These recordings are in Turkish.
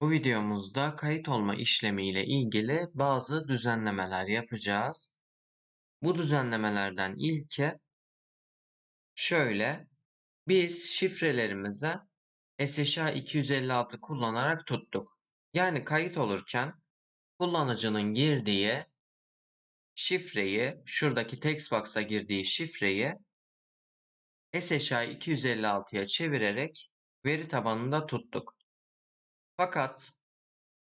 Bu videomuzda kayıt olma işlemi ile ilgili bazı düzenlemeler yapacağız. Bu düzenlemelerden ilki şöyle. Biz şifrelerimizi SSH 256 kullanarak tuttuk. Yani kayıt olurken kullanıcının girdiği şifreyi, şuradaki textbox'a girdiği şifreyi SSH 256'ya çevirerek veri tabanında tuttuk. Fakat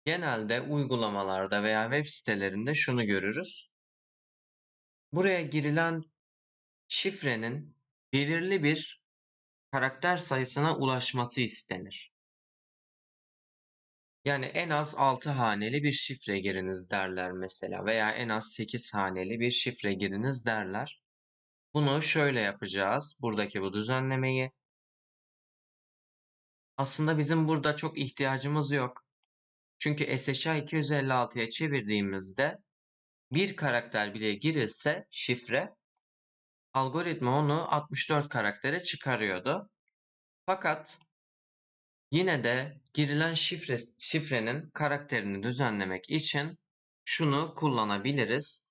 genelde uygulamalarda veya web sitelerinde şunu görürüz. Buraya girilen şifrenin belirli bir karakter sayısına ulaşması istenir. Yani en az 6 haneli bir şifre giriniz derler mesela veya en az 8 haneli bir şifre giriniz derler. Bunu şöyle yapacağız. Buradaki bu düzenlemeyi. Aslında bizim burada çok ihtiyacımız yok. Çünkü SSH 256'ya çevirdiğimizde bir karakter bile girilse şifre algoritma onu 64 karaktere çıkarıyordu. Fakat yine de girilen şifre, şifrenin karakterini düzenlemek için şunu kullanabiliriz.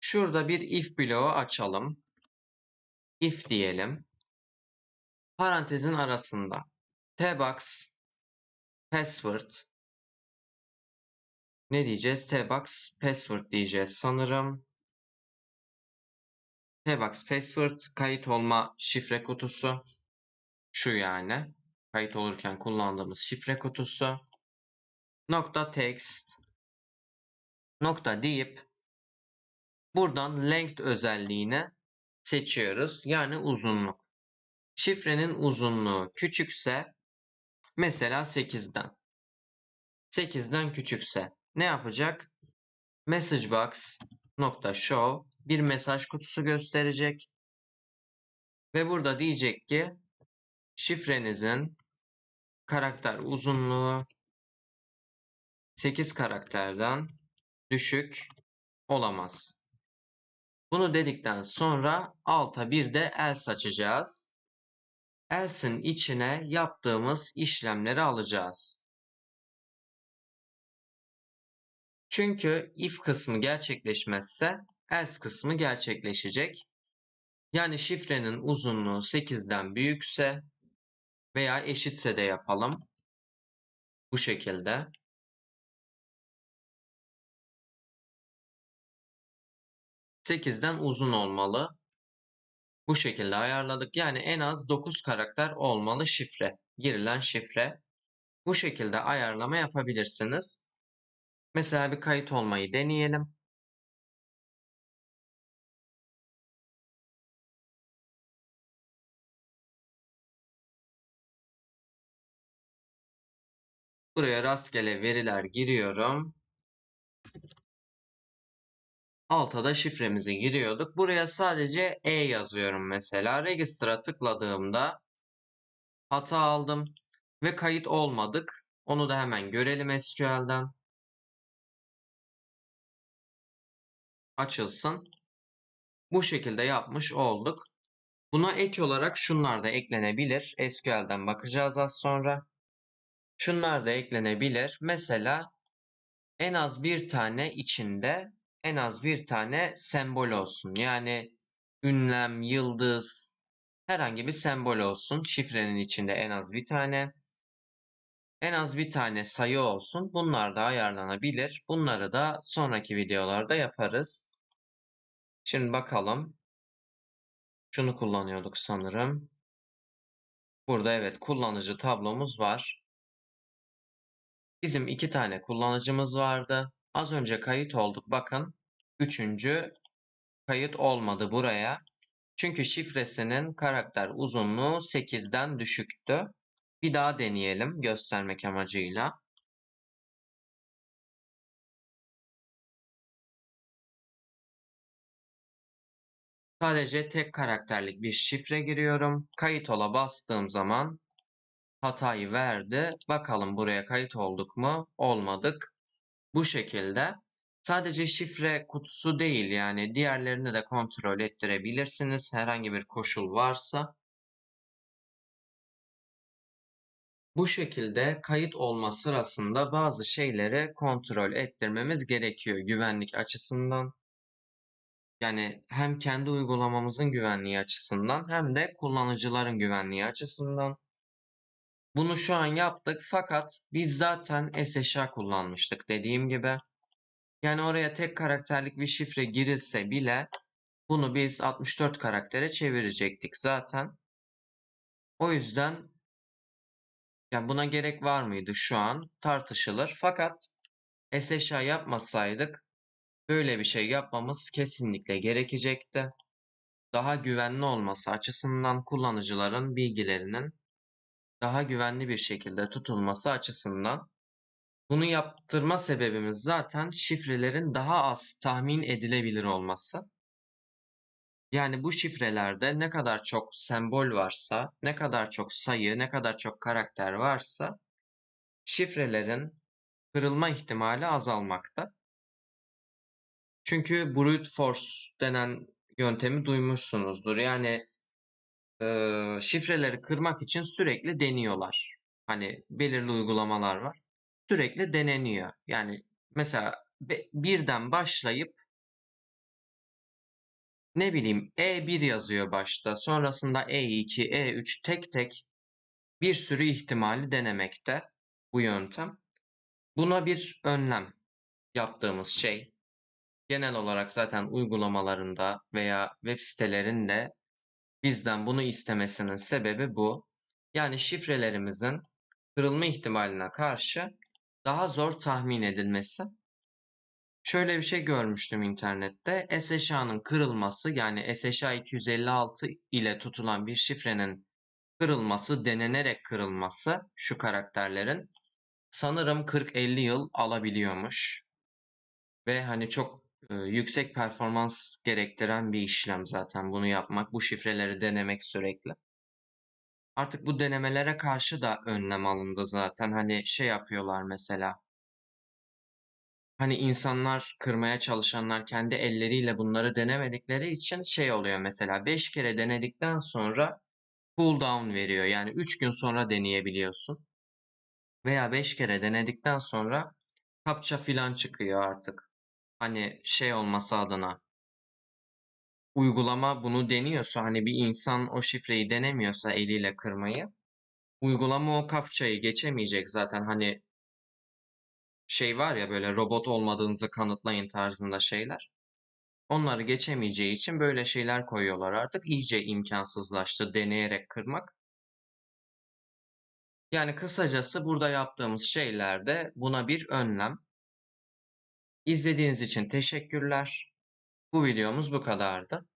Şurada bir if bloğu açalım. If diyelim. Parantezin arasında tbox password ne diyeceğiz? tbox password diyeceğiz sanırım. tbox password kayıt olma şifre kutusu. Şu yani. Kayıt olurken kullandığımız şifre kutusu. Nokta text nokta deyip buradan length özelliğini seçiyoruz. Yani uzunluk. Şifrenin uzunluğu küçükse mesela 8'den 8'den küçükse ne yapacak? Nokta show bir mesaj kutusu gösterecek. Ve burada diyecek ki şifrenizin karakter uzunluğu 8 karakterden düşük olamaz. Bunu dedikten sonra alta bir de else açacağız. Else'in içine yaptığımız işlemleri alacağız. Çünkü if kısmı gerçekleşmezse else kısmı gerçekleşecek. Yani şifrenin uzunluğu 8'den büyükse veya eşitse de yapalım. Bu şekilde. Sekizden uzun olmalı. Bu şekilde ayarladık. Yani en az 9 karakter olmalı şifre. Girilen şifre. Bu şekilde ayarlama yapabilirsiniz. Mesela bir kayıt olmayı deneyelim. Buraya rastgele veriler giriyorum. Alta da şifremizi giriyorduk. Buraya sadece E yazıyorum mesela. Register'a tıkladığımda hata aldım ve kayıt olmadık. Onu da hemen görelim SQL'den. Açılsın. Bu şekilde yapmış olduk. Buna ek olarak şunlar da eklenebilir. SQL'den bakacağız az sonra. Şunlar da eklenebilir. Mesela en az bir tane içinde en az bir tane sembol olsun. Yani ünlem, yıldız, herhangi bir sembol olsun. Şifrenin içinde en az bir tane. En az bir tane sayı olsun. Bunlar da ayarlanabilir. Bunları da sonraki videolarda yaparız. Şimdi bakalım. Şunu kullanıyorduk sanırım. Burada evet kullanıcı tablomuz var. Bizim iki tane kullanıcımız vardı. Az önce kayıt olduk. Bakın üçüncü kayıt olmadı buraya. Çünkü şifresinin karakter uzunluğu 8'den düşüktü. Bir daha deneyelim göstermek amacıyla. Sadece tek karakterlik bir şifre giriyorum. Kayıt ola bastığım zaman hatayı verdi. Bakalım buraya kayıt olduk mu? Olmadık. Bu şekilde. Sadece şifre kutusu değil yani diğerlerini de kontrol ettirebilirsiniz herhangi bir koşul varsa. Bu şekilde kayıt olma sırasında bazı şeyleri kontrol ettirmemiz gerekiyor güvenlik açısından. Yani hem kendi uygulamamızın güvenliği açısından hem de kullanıcıların güvenliği açısından. Bunu şu an yaptık fakat biz zaten SSH kullanmıştık dediğim gibi. Yani oraya tek karakterlik bir şifre girilse bile bunu biz 64 karaktere çevirecektik zaten. O yüzden yani buna gerek var mıydı şu an tartışılır. Fakat SSH yapmasaydık böyle bir şey yapmamız kesinlikle gerekecekti. Daha güvenli olması açısından kullanıcıların bilgilerinin daha güvenli bir şekilde tutulması açısından bunu yaptırma sebebimiz zaten şifrelerin daha az tahmin edilebilir olması. Yani bu şifrelerde ne kadar çok sembol varsa, ne kadar çok sayı, ne kadar çok karakter varsa şifrelerin kırılma ihtimali azalmakta. Çünkü brute force denen yöntemi duymuşsunuzdur. Yani e, şifreleri kırmak için sürekli deniyorlar. Hani belirli uygulamalar var. Sürekli deneniyor. Yani mesela birden başlayıp ne bileyim E1 yazıyor başta. Sonrasında E2, E3 tek tek bir sürü ihtimali denemekte bu yöntem. Buna bir önlem yaptığımız şey genel olarak zaten uygulamalarında veya web sitelerinde bizden bunu istemesinin sebebi bu. Yani şifrelerimizin kırılma ihtimaline karşı daha zor tahmin edilmesi. Şöyle bir şey görmüştüm internette. SSH'nın kırılması yani SSH 256 ile tutulan bir şifrenin kırılması, denenerek kırılması şu karakterlerin sanırım 40-50 yıl alabiliyormuş. Ve hani çok yüksek performans gerektiren bir işlem zaten bunu yapmak, bu şifreleri denemek sürekli. Artık bu denemelere karşı da önlem alındı zaten. Hani şey yapıyorlar mesela. Hani insanlar kırmaya çalışanlar kendi elleriyle bunları denemedikleri için şey oluyor mesela 5 kere denedikten sonra cooldown veriyor. Yani 3 gün sonra deneyebiliyorsun. Veya 5 kere denedikten sonra kapça filan çıkıyor artık. Hani şey olması adına uygulama bunu deniyorsa hani bir insan o şifreyi denemiyorsa eliyle kırmayı uygulama o kapçayı geçemeyecek zaten hani şey var ya böyle robot olmadığınızı kanıtlayın tarzında şeyler. Onları geçemeyeceği için böyle şeyler koyuyorlar artık. iyice imkansızlaştı deneyerek kırmak. Yani kısacası burada yaptığımız şeyler de buna bir önlem. İzlediğiniz için teşekkürler. Bu videomuz bu kadardı.